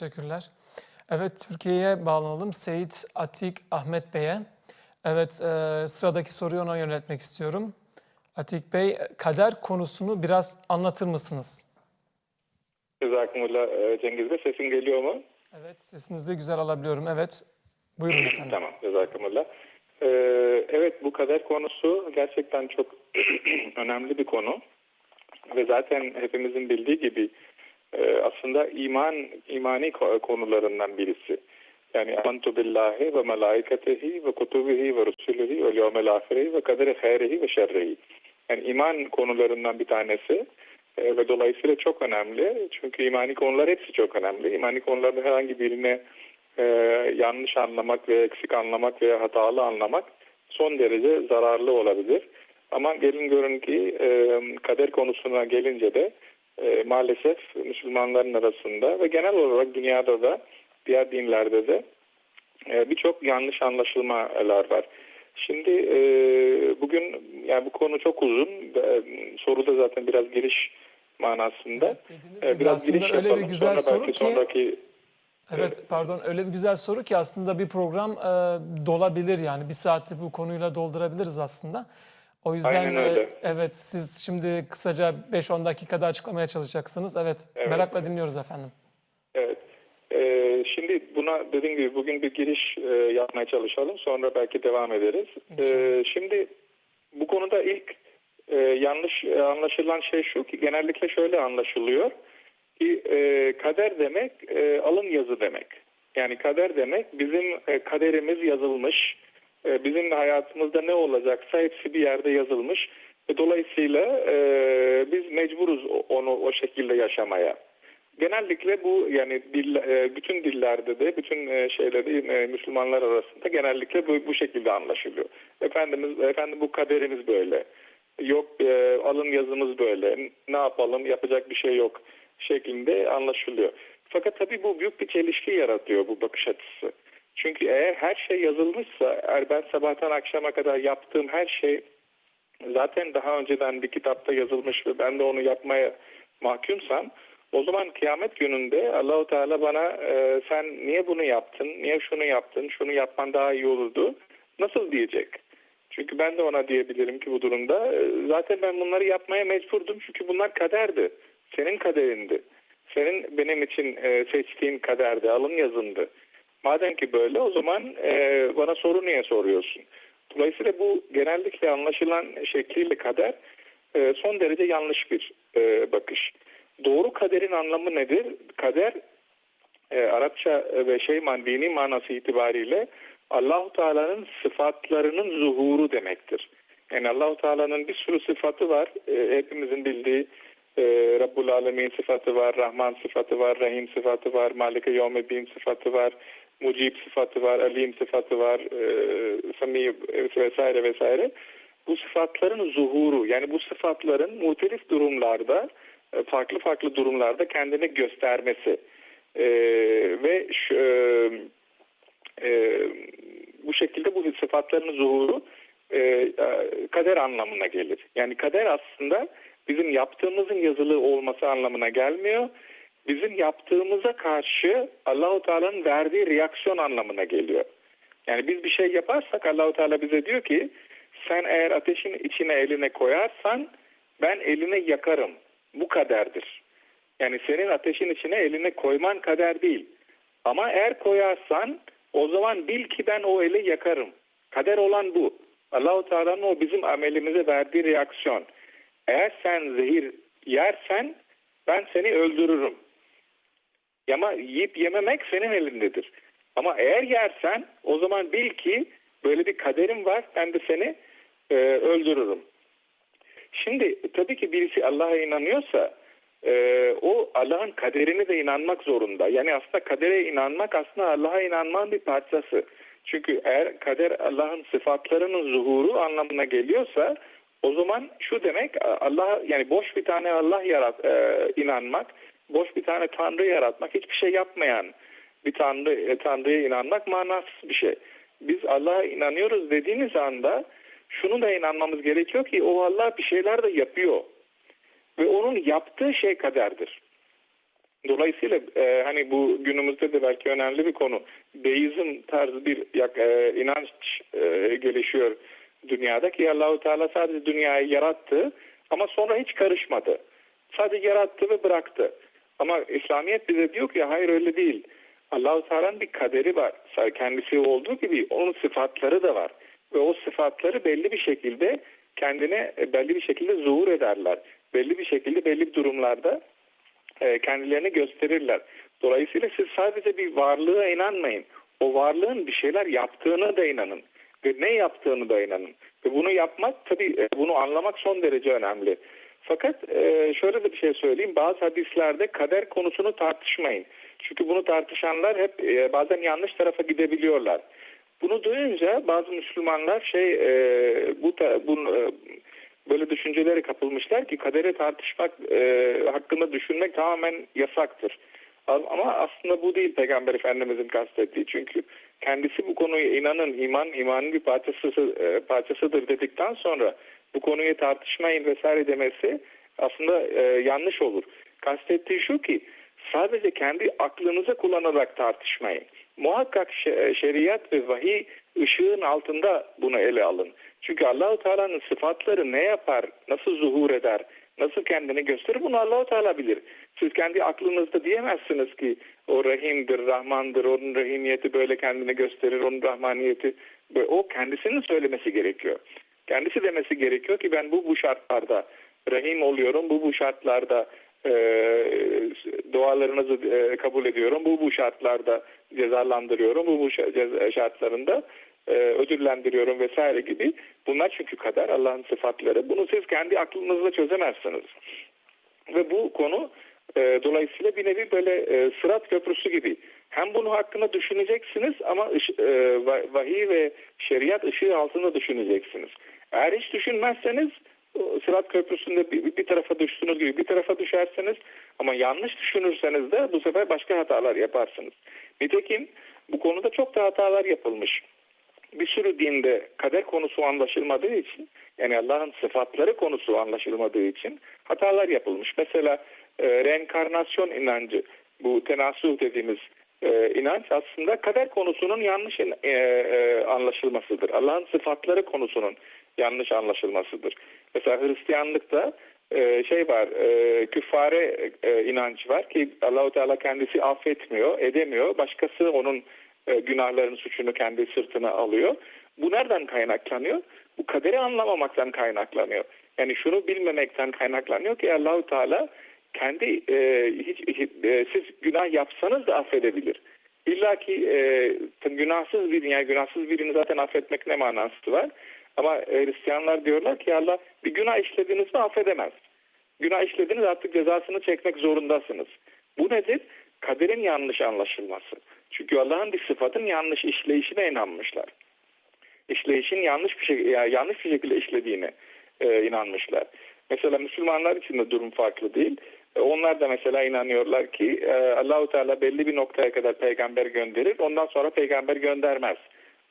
Teşekkürler. Evet, Türkiye'ye bağlanalım. Seyit Atik Ahmet Bey'e. Evet, e, sıradaki soruyu ona yöneltmek istiyorum. Atik Bey, kader konusunu biraz anlatır mısınız? Jazakumullah e, Cengiz Bey. Sesim geliyor mu? Evet, sesinizi de güzel alabiliyorum. Evet, buyurun efendim. Tamam. Jazakumullah. Ee, evet bu kader konusu gerçekten çok önemli bir konu. Ve zaten hepimizin bildiği gibi e, aslında iman imani ko- konularından birisi. Yani amantu billahi ve melaiketehi ve kutubihi ve rusulihi ve yevmel ahireti ve kaderi hayrihi ve şerrihi. Yani iman konularından bir tanesi E, ve dolayısıyla çok önemli. Çünkü imani konular hepsi çok önemli. İmani konularda herhangi birine e, yanlış anlamak ve eksik anlamak veya hatalı anlamak son derece zararlı olabilir. Ama gelin görün ki e, kader konusuna gelince de e, maalesef Müslümanların arasında ve genel olarak dünyada da diğer dinlerde de e, birçok yanlış anlaşılmalar var. Şimdi e, bugün yani bu konu çok uzun. E, soruda zaten biraz giriş manasında. Dediğiniz E, biraz aslında giriş öyle bir yapalım. güzel Sonra soru ki- sonraki Evet, pardon. Öyle bir güzel soru ki aslında bir program e, dolabilir yani. Bir saati bu konuyla doldurabiliriz aslında. O yüzden Aynen öyle. e, evet siz şimdi kısaca 5-10 dakikada açıklamaya çalışacaksınız. Evet, Evet. merakla dinliyoruz efendim. Evet. Ee, şimdi buna dediğim gibi bugün bir giriş e, yapmaya çalışalım. Sonra belki devam ederiz. Ee, şimdi bu konuda ilk e, yanlış e, anlaşılan şey şu ki genellikle şöyle anlaşılıyor ki e, kader demek e, alın yazı demek. Yani kader demek bizim e, kaderimiz yazılmış. E, bizim hayatımızda ne olacaksa hepsi bir yerde yazılmış. Ve dolayısıyla e, biz mecburuz onu o şekilde yaşamaya. Genellikle bu yani dil, e, bütün dillerde de bütün e, şeylerde e, Müslümanlar arasında genellikle bu, bu şekilde anlaşılıyor. Efendimiz efendim bu kaderimiz böyle. Yok e, alın yazımız böyle. Ne yapalım yapacak bir şey yok şeklinde anlaşılıyor. Fakat tabii bu büyük bir çelişki yaratıyor bu bakış açısı. Çünkü eğer her şey yazılmışsa, eğer ben sabahtan akşama kadar yaptığım her şey zaten daha önceden bir kitapta yazılmış ve ben de onu yapmaya mahkumsam o zaman kıyamet gününde Allahu Teala bana e, sen niye bunu yaptın, niye şunu yaptın, şunu yapman daha iyi olurdu nasıl diyecek? Çünkü ben de ona diyebilirim ki bu durumda e, zaten ben bunları yapmaya mecburdum çünkü bunlar kaderdi. Senin kaderindi. Senin benim için e, seçtiğin kaderdi, alın yazındı. Madem ki böyle o zaman e, bana soru niye soruyorsun? Dolayısıyla bu genellikle anlaşılan şekliyle kader e, son derece yanlış bir e, bakış. Doğru kaderin anlamı nedir? Kader e, Arapça ve şey man, dini manası itibariyle Allahu Teala'nın sıfatlarının zuhuru demektir. Yani Allahu Teala'nın bir sürü sıfatı var. E, hepimizin bildiği e, Rabbul Alemin sıfatı var, Rahman sıfatı var, Rahim sıfatı var, Malike Yevmeddin sıfatı var, Mucib sıfatı var, Alim sıfatı var, e, Sami vesaire vesaire. Bu sıfatların zuhuru yani bu sıfatların muhtelif durumlarda e, farklı farklı durumlarda kendini göstermesi E, ve şu, e, e, bu şekilde bu sıfatların zuhuru e, e, kader anlamına gelir. Yani kader aslında bizim yaptığımızın yazılı olması anlamına gelmiyor. Bizim yaptığımıza karşı Allahu Teala'nın verdiği reaksiyon anlamına geliyor. Yani biz bir şey yaparsak Allahu Teala bize diyor ki sen eğer ateşin içine eline koyarsan ben elini yakarım. Bu kaderdir. Yani senin ateşin içine elini koyman kader değil. Ama eğer koyarsan o zaman bil ki ben o eli yakarım. Kader olan bu. Allahu Teala'nın o bizim amelimize verdiği reaksiyon. Eğer sen zehir yersen ben seni öldürürüm. Ama yiyip yememek senin elindedir. Ama eğer yersen o zaman bil ki böyle bir kaderim var ben de seni e, öldürürüm. Şimdi tabii ki birisi Allah'a inanıyorsa e, o Allah'ın kaderine de inanmak zorunda. Yani aslında kadere inanmak aslında Allah'a inanmanın bir parçası. Çünkü eğer kader Allah'ın sıfatlarının zuhuru anlamına geliyorsa o zaman şu demek Allah yani boş bir tane Allah yarat e, inanmak, boş bir tane Tanrı yaratmak, hiçbir şey yapmayan bir Tanrı e, Tanrı'ya inanmak manasız bir şey. Biz Allah'a inanıyoruz dediğimiz anda şunu da inanmamız gerekiyor ki o Allah bir şeyler de yapıyor. Ve onun yaptığı şey kaderdir. Dolayısıyla e, hani bu günümüzde de belki önemli bir konu. Deizm tarzı bir e, inanç e, gelişiyor dünyada ki Allahu Teala sadece dünyayı yarattı ama sonra hiç karışmadı. Sadece yarattı ve bıraktı. Ama İslamiyet bize diyor ki hayır öyle değil. Allahu Teala'nın bir kaderi var. Kendisi olduğu gibi onun sıfatları da var. Ve o sıfatları belli bir şekilde kendine e, belli bir şekilde zuhur ederler. Belli bir şekilde belli durumlarda e, kendilerini gösterirler. Dolayısıyla siz sadece bir varlığa inanmayın. O varlığın bir şeyler yaptığına da inanın. Ve ne yaptığını da inanın. Ve bunu yapmak tabii e, bunu anlamak son derece önemli. Fakat e, şöyle de bir şey söyleyeyim. Bazı hadislerde kader konusunu tartışmayın. Çünkü bunu tartışanlar hep e, bazen yanlış tarafa gidebiliyorlar. Bunu duyunca bazı Müslümanlar şey e, bu, ta, bu e, böyle düşüncelere kapılmışlar ki kadere tartışmak e, hakkında düşünmek tamamen yasaktır. Ama aslında bu değil Peygamber Efendimizin kastettiği. Çünkü kendisi bu konuya inanın, iman imanın bir parçası, e, parçasıdır dedikten sonra bu konuyu tartışmayın vesaire demesi aslında e, yanlış olur. Kastettiği şu ki sadece kendi aklınızı kullanarak tartışmayın. Muhakkak şeriat ve vahiy ışığın altında bunu ele alın. Çünkü Allahu Teala'nın sıfatları ne yapar, nasıl zuhur eder, nasıl kendini gösterir bunu Allahu Teala bilir. Siz kendi aklınızda diyemezsiniz ki o rahimdir, rahmandır, onun rahimiyeti böyle kendini gösterir, onun rahmaniyeti. O kendisinin söylemesi gerekiyor. Kendisi demesi gerekiyor ki ben bu bu şartlarda rahim oluyorum, bu bu şartlarda e, dualarınızı e, kabul ediyorum, bu bu şartlarda cezalandırıyorum, bu bu şartlarında e, ödüllendiriyorum vesaire gibi. Bunlar çünkü kadar Allah'ın sıfatları. Bunu siz kendi aklınızla çözemezsiniz. Ve bu konu e, dolayısıyla bir nevi böyle e, sırat köprüsü gibi. Hem bunu hakkında düşüneceksiniz ama ış, e, vahiy ve şeriat ışığı altında düşüneceksiniz. Eğer hiç düşünmezseniz sırat köprüsünde bir, bir tarafa düştüğünüz gibi bir tarafa düşersiniz ama yanlış düşünürseniz de bu sefer başka hatalar yaparsınız. Nitekim bu konuda çok da hatalar yapılmış. Bir sürü dinde kader konusu anlaşılmadığı için yani Allah'ın sıfatları konusu anlaşılmadığı için hatalar yapılmış. Mesela e, reenkarnasyon inancı bu tenasuh dediğimiz e, inanç aslında kader konusunun yanlış e, e, anlaşılmasıdır. Allah'ın sıfatları konusunun yanlış anlaşılmasıdır. Mesela Hristiyanlıkta e, şey var, e, küffare e, inanç var ki Allahu Teala kendisi affetmiyor, edemiyor. Başkası onun e, günahların suçunu kendi sırtına alıyor. Bu nereden kaynaklanıyor? Bu kaderi anlamamaktan kaynaklanıyor. Yani şunu bilmemekten kaynaklanıyor ki Allahu Teala kendi e, hiç, e, siz günah yapsanız da affedebilir. İlla ki e, günahsız birini yani günahsız birini zaten affetmek ne manası var? Ama Hristiyanlar diyorlar ki Allah bir günah işlediniz mi affedemez. Günah işlediniz artık cezasını çekmek zorundasınız. Bu nedir? Kaderin yanlış anlaşılması. Çünkü Allah'ın bir sıfatın yanlış işleyişine inanmışlar. İşleyişin yanlış bir şekilde, yani yanlış bir şekilde işlediğine e, inanmışlar. Mesela Müslümanlar için de durum farklı değil. E, onlar da mesela inanıyorlar ki e, Allahu Teala belli bir noktaya kadar peygamber gönderir. Ondan sonra peygamber göndermez.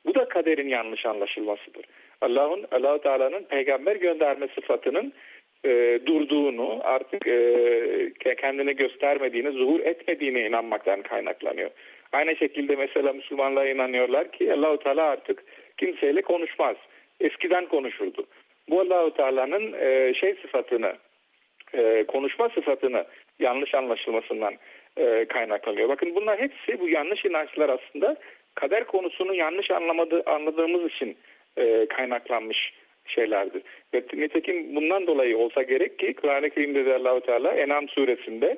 Bu da kaderin yanlış anlaşılmasıdır. Allah'ın Allahu Teala'nın peygamber gönderme sıfatının e, durduğunu, artık e, kendini göstermediğini, zuhur etmediğine inanmaktan kaynaklanıyor. Aynı şekilde mesela Müslümanlar inanıyorlar ki Allahu Teala artık kimseyle konuşmaz. Eskiden konuşurdu. Bu Allahu Teala'nın e, şey sıfatını, e, konuşma sıfatını yanlış anlaşılmasından e, kaynaklanıyor. Bakın bunlar hepsi bu yanlış inançlar aslında kader konusunu yanlış anlamadı, anladığımız için e, kaynaklanmış şeylerdir. Ve nitekim bundan dolayı olsa gerek ki Kur'an-ı Kerim'de de Allahu Teala Enam suresinde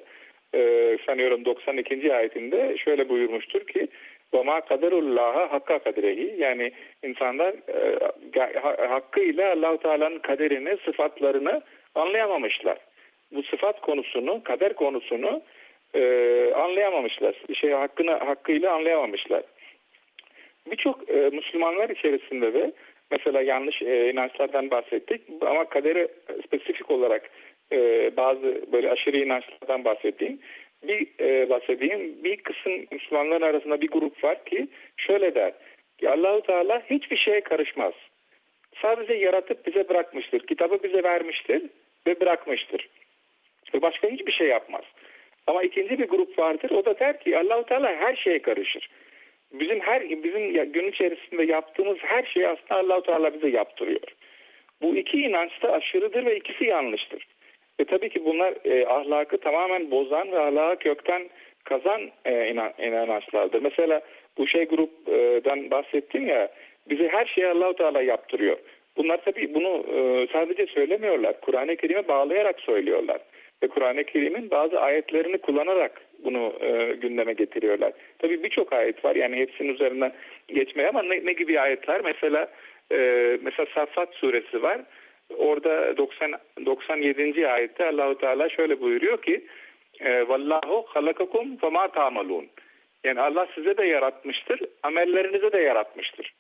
e, sanıyorum 92. ayetinde şöyle buyurmuştur ki وَمَا قَدَرُ اللّٰهَ hakka kadrehi yani insanlar e, hakkıyla Allahu Teala'nın kaderini, sıfatlarını anlayamamışlar. Bu sıfat konusunu, kader konusunu e, anlayamamışlar. Şey hakkını hakkıyla anlayamamışlar. Birçok e, Müslümanlar içerisinde de mesela yanlış e, inançlardan bahsettik ama kadere spesifik olarak e, bazı böyle aşırı inançlardan bahsettiğim bir e, bahsedeyim. Bir kısım Müslümanların arasında bir grup var ki şöyle der ki Allahu Teala hiçbir şeye karışmaz. Sadece yaratıp bize bırakmıştır. Kitabı bize vermiştir ve bırakmıştır. Ve başka hiçbir şey yapmaz. Ama ikinci bir grup vardır. O da der ki Allahu Teala her şeye karışır. Bizim her bizim ya- içerisinde yaptığımız her şeyi aslında Allahu Teala bize yaptırıyor. Bu iki inanç da aşırıdır ve ikisi yanlıştır. Ve tabii ki bunlar e, ahlakı tamamen bozan ve ahlakı kökten kazan e, inan, inançlardır. Mesela bu şey gruptan bahsettim ya bize her şeyi Allahu Teala yaptırıyor. Bunlar tabii bunu e, sadece söylemiyorlar. Kur'an-ı Kerim'e bağlayarak söylüyorlar. Ve Kur'an-ı Kerim'in bazı ayetlerini kullanarak bunu e, gündeme getiriyorlar. Tabii birçok ayet var. Yani hepsinin üzerinden geçmeye ama ne, ne gibi ayetler? Mesela e, mesela Saffat suresi var. Orada 90 97. ayette Allahu Teala şöyle buyuruyor ki e, Vallahu halakakum ve ma ta'malun. Yani Allah size de yaratmıştır, amellerinizi de yaratmıştır.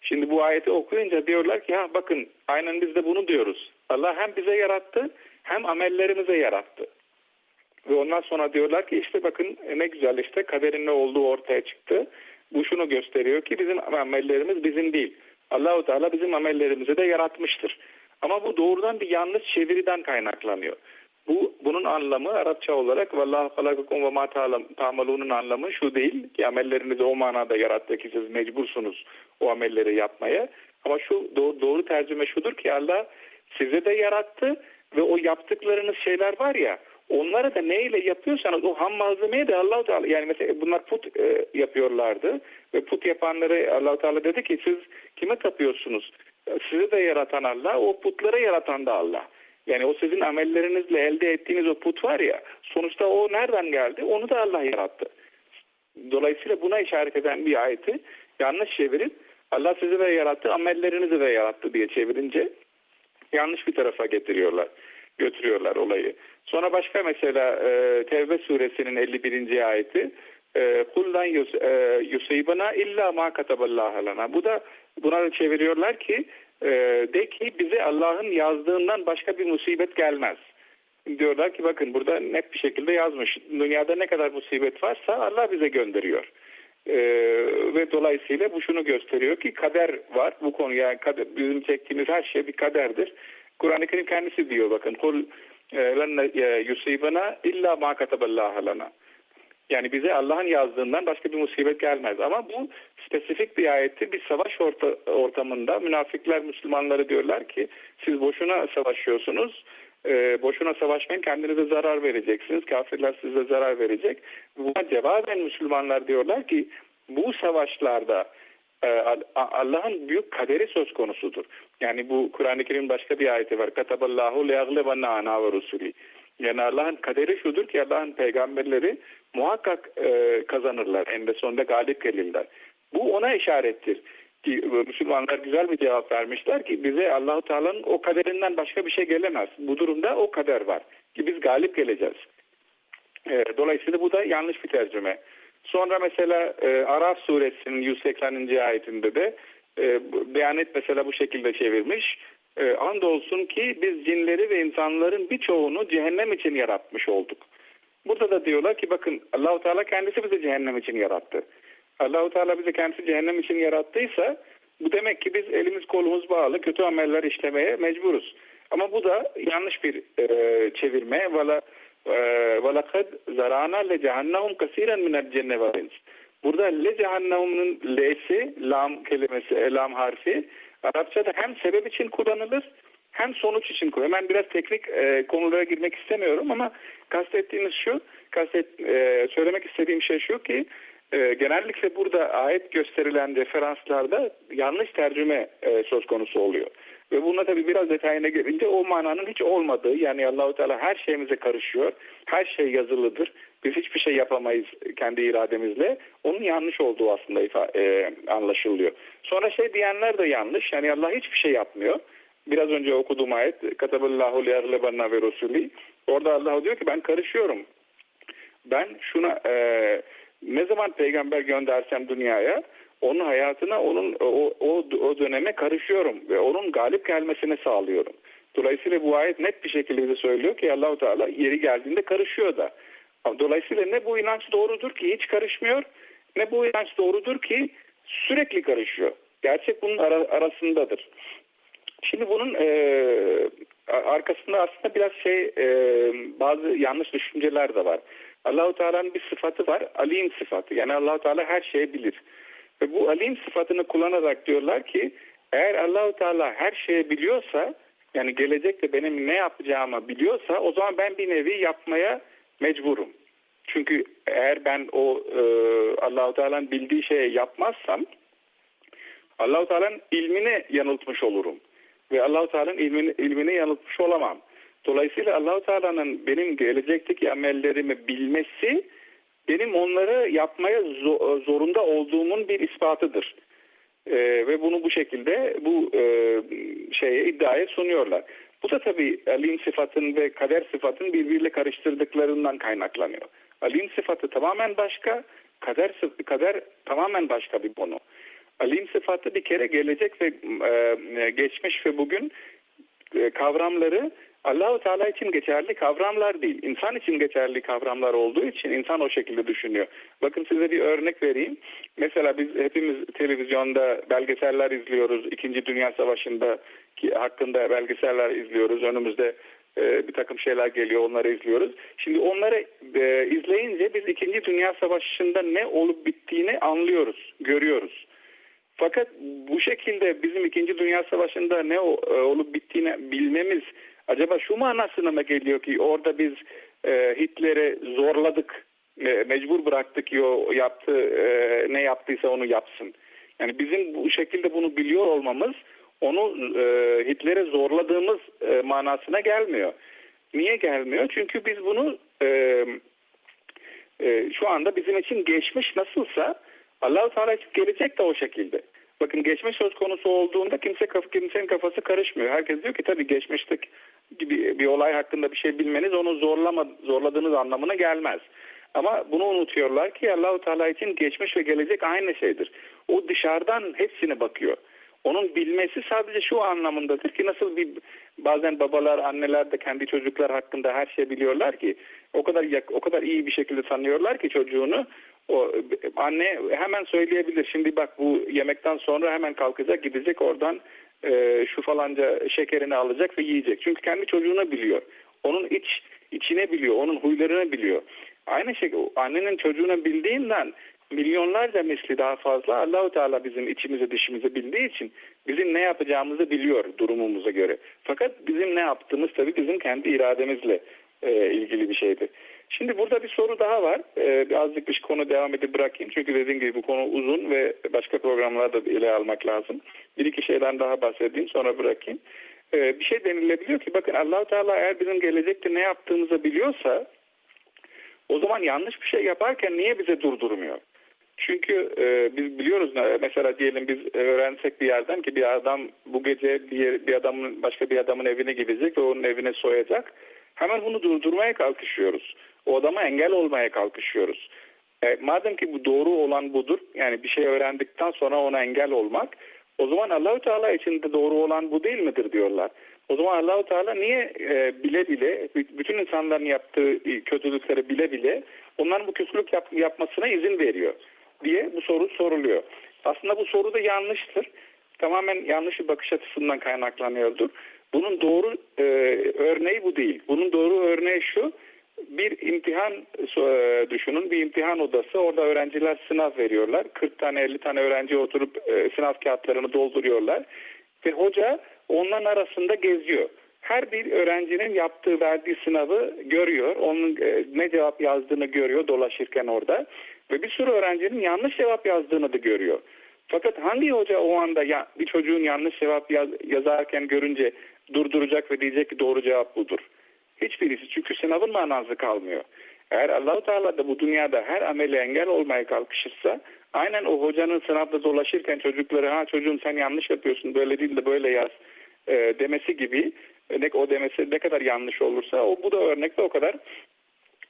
Şimdi bu ayeti okuyunca diyorlar ki ha bakın aynen biz de bunu diyoruz. Allah hem bize yarattı hem amellerimize yarattı. Ve ondan sonra diyorlar ki işte bakın ne güzel işte kaderin ne olduğu ortaya çıktı. Bu şunu gösteriyor ki bizim amellerimiz bizim değil. Allahu Teala bizim amellerimizi de yaratmıştır. Ama bu doğrudan bir yanlış çeviriden kaynaklanıyor. Bu bunun anlamı Arapça olarak vallahu halakakum ve ma ta'malunun anlamı şu değil ki amellerinizi o manada yarattı ki siz mecbursunuz o amelleri yapmaya. Ama şu doğru, doğru tercüme şudur ki Allah size de yarattı ve o yaptıklarınız şeyler var ya onları da neyle yapıyorsanız o ham malzemeyi de Allah Teala yani mesela bunlar put e, yapıyorlardı ve put yapanları Allah Teala dedi ki siz kime tapıyorsunuz? Sizi de yaratan Allah, o putları yaratan da Allah. Yani o sizin amellerinizle elde ettiğiniz o put var ya sonuçta o nereden geldi? Onu da Allah yarattı. Dolayısıyla buna işaret eden bir ayeti yanlış çevirip Allah sizi de yarattı, amellerinizi de yarattı diye çevirince yanlış bir tarafa getiriyorlar, götürüyorlar olayı. Sonra başka mesela e, Tevbe suresinin 51. ayeti kullan yusibana illa ma kataballaha lana. Bu da buna da çeviriyorlar ki e, de ki bize Allah'ın yazdığından başka bir musibet gelmez. Diyorlar ki bakın burada net bir şekilde yazmış. Dünyada ne kadar musibet varsa Allah bize gönderiyor. Ee, ve dolayısıyla bu şunu gösteriyor ki kader var bu konuya kader, bizim çektiğimiz her şey bir kaderdir. Kur'an-ı Kerim kendisi diyor bakın kul lenne yusibana illa ma kataballaha lana. Yani bize Allah'ın yazdığından başka bir musibet gelmez. Ama bu spesifik bir ayetti. Bir savaş orta, ortamında münafıklar Müslümanları diyorlar ki siz boşuna savaşıyorsunuz. E, boşuna savaşmayın kendinize zarar vereceksiniz. Kafirler size zarar verecek. Buna cevaben Müslümanlar diyorlar ki bu savaşlarda e, Allah'ın büyük kaderi söz konusudur. Yani bu Kur'an-ı Kerim'in başka bir ayeti var. Kataballahu leaglebanna ana ve rusuli. Yani Allah'ın kaderi şudur ki Allah'ın peygamberleri muhakkak e, kazanırlar. En de sonunda galip gelirler. Bu ona işarettir. Ki, Müslümanlar güzel bir cevap vermişler ki bize Allahu Teala'nın o kaderinden başka bir şey gelemez. Bu durumda o kader var. Ki biz galip geleceğiz. E, dolayısıyla bu da yanlış bir tercüme. Sonra mesela e, Araf suresinin 180. ayetinde de e, beyanet mesela bu şekilde çevirmiş. E, andolsun ki biz cinleri ve insanların birçoğunu cehennem için yaratmış olduk. Burada da diyorlar ki bakın Allahu Teala kendisi bizi cehennem için yarattı. Allahu Teala bizi kendisi cehennem için yarattıysa bu demek ki biz elimiz kolumuz bağlı kötü ameller işlemeye mecburuz. Ama bu da yanlış bir e, çevirme. Vala وَلَقَدْ زَرَانَا لَجَهَنَّهُمْ كَسِيرًا مِنَ الْجَنَّ وَالْاِنْسِ Burada le cehennemimin le'si, lam kelimesi, lam harfi Arapçada hem sebep için kullanılır hem sonuç için kullanılır. Hemen biraz teknik e, konulara girmek istemiyorum ama kastettiğimiz şu, kastet, e, söylemek istediğim şey şu ki e, genellikle burada ayet gösterilen referanslarda yanlış tercüme e, söz konusu oluyor. Ve buna tabi biraz detayına gelince o mananın hiç olmadığı yani Allahu Teala her şeyimize karışıyor. Her şey yazılıdır. Biz hiçbir şey yapamayız kendi irademizle. Onun yanlış olduğu aslında e, anlaşılıyor. Sonra şey diyenler de yanlış. Yani Allah hiçbir şey yapmıyor. Biraz önce okuduğum ayet Kataballahu liyaglibanna ve Resulü. Orada Allah diyor ki ben karışıyorum. Ben şuna e, ne zaman peygamber göndersem dünyaya onun hayatına, onun o, o, o döneme karışıyorum ve onun galip gelmesini sağlıyorum. Dolayısıyla bu ayet net bir şekilde söylüyor ki Allahu Teala yeri geldiğinde karışıyor da. Dolayısıyla ne bu inanç doğrudur ki hiç karışmıyor, ne bu inanç doğrudur ki sürekli karışıyor. Gerçek bunun ara, arasındadır. Şimdi bunun e, arkasında aslında biraz şey e, bazı yanlış düşünceler de var. Allahu Teala'nın bir sıfatı var. Alim sıfatı. Yani Allahu Teala her şeyi bilir. Ve bu alim sıfatını kullanarak diyorlar ki eğer Allahu Teala her şeyi biliyorsa yani gelecekte benim ne yapacağımı biliyorsa o zaman ben bir nevi yapmaya mecburum. Çünkü eğer ben o e, Allahu Teala'nın bildiği şeyi yapmazsam Allahu Teala'nın ilmini yanıltmış olurum ve Allahu Teala'nın ilmini, ilmini yanıltmış olamam. Dolayısıyla Allahu Teala'nın benim gelecekteki amellerimi bilmesi benim onları yapmaya zo- zorunda olduğumun bir ispatıdır. Ee, ve bunu bu şekilde bu e, şeye iddiaya sunuyorlar. Bu da tabii alim sıfatın ve kader sıfatın birbiriyle karıştırdıklarından kaynaklanıyor. Alim sıfatı tamamen başka, kader kader tamamen başka bir konu. Alim sıfatı bir kere gelecek ve e, geçmiş ve bugün e, kavramları Allahu Teala için geçerli kavramlar değil. İnsan için geçerli kavramlar olduğu için insan o şekilde düşünüyor. Bakın size bir örnek vereyim. Mesela biz hepimiz televizyonda belgeseller izliyoruz. İkinci Dünya Savaşı'nda hakkında belgeseller izliyoruz. Önümüzde e, bir takım şeyler geliyor onları izliyoruz. Şimdi onları e, izleyince biz İkinci Dünya Savaşı'nda ne olup bittiğini anlıyoruz, görüyoruz. Fakat bu şekilde bizim İkinci Dünya Savaşı'nda ne olup bittiğini bilmemiz acaba şu manasına mı geliyor ki orada biz e, Hitler'i zorladık, e, mecbur bıraktık ki o yaptı e, ne yaptıysa onu yapsın. Yani bizim bu şekilde bunu biliyor olmamız onu e, Hitler'e zorladığımız e, manasına gelmiyor. Niye gelmiyor? Çünkü biz bunu e, e, şu anda bizim için geçmiş nasılsa Allah-u Teala için gelecek de o şekilde. Bakın geçmiş söz konusu olduğunda kimse kimsenin kafası karışmıyor. Herkes diyor ki tabii geçmiştik gibi bir olay hakkında bir şey bilmeniz onu zorlama, zorladığınız anlamına gelmez. Ama bunu unutuyorlar ki Allahu Teala için geçmiş ve gelecek aynı şeydir. O dışarıdan hepsine bakıyor. Onun bilmesi sadece şu anlamındadır ki nasıl bir bazen babalar, anneler de kendi çocuklar hakkında her şey biliyorlar ki o kadar o kadar iyi bir şekilde tanıyorlar ki çocuğunu o anne hemen söyleyebilir. Şimdi bak bu yemekten sonra hemen kalkacak, gidecek oradan e, şu falanca şekerini alacak ve yiyecek. Çünkü kendi çocuğunu biliyor. Onun iç içine biliyor, onun huylarını biliyor. Aynı şekilde annenin çocuğunu bildiğinden milyonlarca misli daha fazla Allahu Teala bizim içimizi dışımızı bildiği için bizim ne yapacağımızı biliyor durumumuza göre. Fakat bizim ne yaptığımız tabii bizim kendi irademizle e, ilgili bir şeydir. Şimdi burada bir soru daha var. Ee, birazcık bir konu devam edip bırakayım. Çünkü dediğim gibi bu konu uzun ve başka programlarda da ele almak lazım. Bir iki şeyden daha bahsedeyim sonra bırakayım. Ee, bir şey denilebiliyor ki bakın allah Teala eğer bizim gelecekte ne yaptığımızı biliyorsa o zaman yanlış bir şey yaparken niye bize durdurmuyor? Çünkü e, biz biliyoruz mesela diyelim biz öğrensek bir yerden ki bir adam bu gece bir, yer, bir adamın başka bir adamın evine gidecek ve onun evine soyacak. Hemen bunu durdurmaya kalkışıyoruz. O adama engel olmaya kalkışıyoruz. E, madem ki bu doğru olan budur, yani bir şey öğrendikten sonra ona engel olmak, o zaman Allahu Teala için de doğru olan bu değil midir diyorlar. O zaman Allahu Teala niye e, bile bile bütün insanların yaptığı kötülükleri bile bile onların bu kötülük yap, yapmasına izin veriyor diye bu soru soruluyor. Aslında bu soru da yanlıştır. Tamamen yanlış bir bakış açısından kaynaklanıyordur. Bunun doğru e, örneği bu değil. Bunun doğru örneği şu. Bir imtihan e, düşünün. Bir imtihan odası. Orada öğrenciler sınav veriyorlar. 40 tane 50 tane öğrenci oturup e, sınav kağıtlarını dolduruyorlar. Ve hoca onların arasında geziyor. Her bir öğrencinin yaptığı, verdiği sınavı görüyor. Onun e, ne cevap yazdığını görüyor dolaşırken orada. Ve bir sürü öğrencinin yanlış cevap yazdığını da görüyor. Fakat hangi hoca o anda ya, bir çocuğun yanlış cevap yaz, yazarken görünce durduracak ve diyecek ki doğru cevap budur? Hiçbirisi. Çünkü sınavın manası kalmıyor. Eğer Allahu Teala da bu dünyada her amele engel olmaya kalkışırsa aynen o hocanın sınavda dolaşırken çocukları ha çocuğum sen yanlış yapıyorsun böyle değil de böyle yaz e, demesi gibi ne, o demesi ne kadar yanlış olursa o bu da örnekte o kadar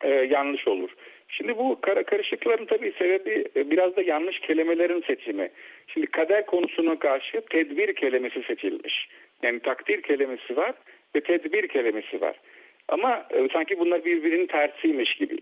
e, yanlış olur. Şimdi bu kara karışıkların tabii sebebi e, biraz da yanlış kelimelerin seçimi. Şimdi kader konusuna karşı tedbir kelimesi seçilmiş. Yani takdir kelimesi var ve tedbir kelimesi var. Ama e, sanki bunlar birbirinin tersiymiş gibi.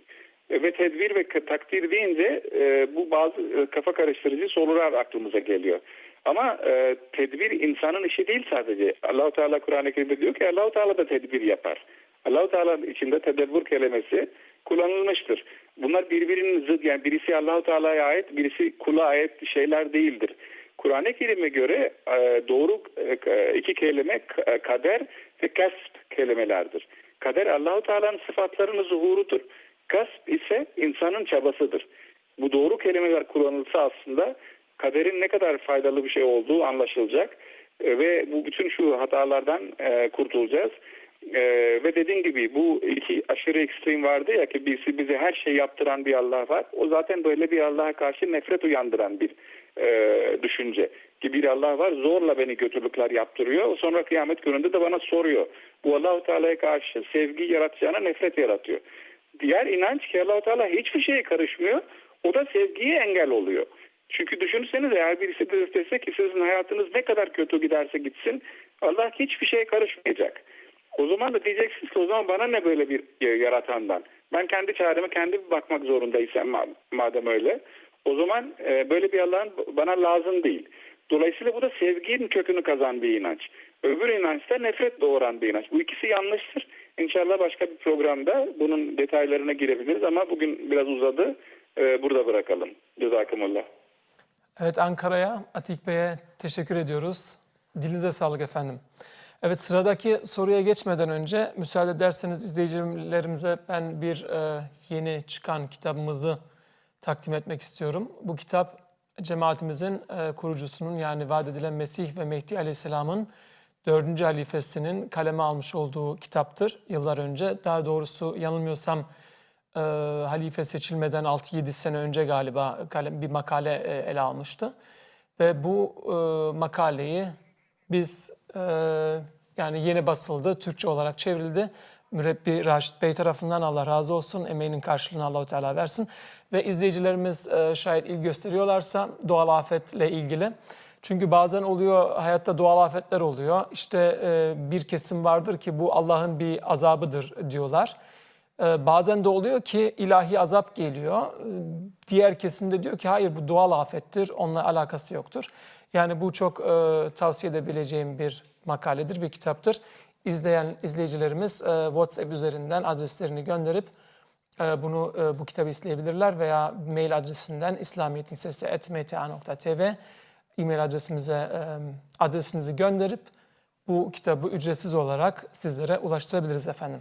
E, ve tedbir ve takdir deyince e, bu bazı e, kafa karıştırıcı sorular aklımıza geliyor. Ama e, tedbir insanın işi değil sadece. Allahu Teala Kur'an-ı Kerim'de diyor ki Allahu Teala da tedbir yapar. Allahu Teala içinde tedebbür kelimesi kullanılmıştır. bunlar birbirinin zıt yani birisi Allahu Teala'ya ait, birisi kula ait şeyler değildir. Kur'an-ı Kerim'e göre e, doğru e, iki kelime kader ve kasp kelimelerdir. Kader Allahu Teala'nın sıfatlarının zuhurudur. Kasp ise insanın çabasıdır. Bu doğru kelimeler kullanılsa aslında kaderin ne kadar faydalı bir şey olduğu anlaşılacak E, ve bu bütün şu hatalardan e, kurtulacağız. E, ve dediğim gibi bu iki aşırı ekstrem vardı ya ki birisi bize her şey yaptıran bir Allah var. O zaten böyle bir Allah'a karşı nefret uyandıran bir e, düşünce. Ki bir Allah var zorla beni kötülükler yaptırıyor. Sonra kıyamet gününde de bana soruyor. Bu Allahu Teala'ya karşı sevgi yaratacağına nefret yaratıyor. Diğer inanç ki Allahu Teala hiçbir şeye karışmıyor. O da sevgiye engel oluyor. Çünkü düşünsenize eğer birisi de dese ki sizin hayatınız ne kadar kötü giderse gitsin Allah hiçbir şeye karışmayacak. O zaman da diyeceksiniz ki o zaman bana ne böyle bir e, yaratandan? Ben kendi çareme kendim bakmak zorundaysam ma- madem öyle. O zaman e, böyle bir Allah'ın bana lazım değil. Dolayısıyla bu da sevginin kökünü kazan bir inanç. Öbür inanç da nefret doğuran bir inanç. Bu ikisi yanlıştır. İnşallah başka bir programda bunun detaylarına girebiliriz ama bugün biraz uzadı. E, burada bırakalım. Cezakumullah. Evet Ankara'ya, Atik Bey'e teşekkür ediyoruz. Dilinize sağlık efendim. Evet sıradaki soruya geçmeden önce müsaade ederseniz izleyicilerimize ben bir e, yeni çıkan kitabımızı takdim etmek istiyorum. Bu kitap cemaatimizin e, kurucusunun yani vaat edilen Mesih ve Mehdi Aleyhisselam'ın dördüncü halifesinin kaleme almış olduğu kitaptır yıllar önce. Daha doğrusu yanılmıyorsam e, halife seçilmeden 6-7 sene önce galiba kalem, bir makale e, ele almıştı. Ve bu e, makaleyi biz e, yani yeni basıldı, Türkçe olarak çevrildi. Mürebbi Raşit Bey tarafından Allah razı olsun, emeğinin karşılığını Allahu Teala versin. Ve izleyicilerimiz e, şayet ilgi gösteriyorlarsa doğal afetle ilgili. Çünkü bazen oluyor hayatta doğal afetler oluyor. İşte e, bir kesim vardır ki bu Allah'ın bir azabıdır diyorlar. Ee, Bazen de oluyor ki ilahi azap geliyor. Ee, Diğer kesimde diyor ki hayır bu doğal afettir, onunla alakası yoktur. Yani bu çok e, tavsiye edebileceğim bir makaledir, bir kitaptır. İzleyen izleyicilerimiz e, WhatsApp üzerinden adreslerini gönderip e, bunu e, bu kitabı isteyebilirler veya mail adresinden islamiyetinsesi.mta.tv e-mail adresimize e, adresinizi gönderip bu kitabı ücretsiz olarak sizlere ulaştırabiliriz efendim.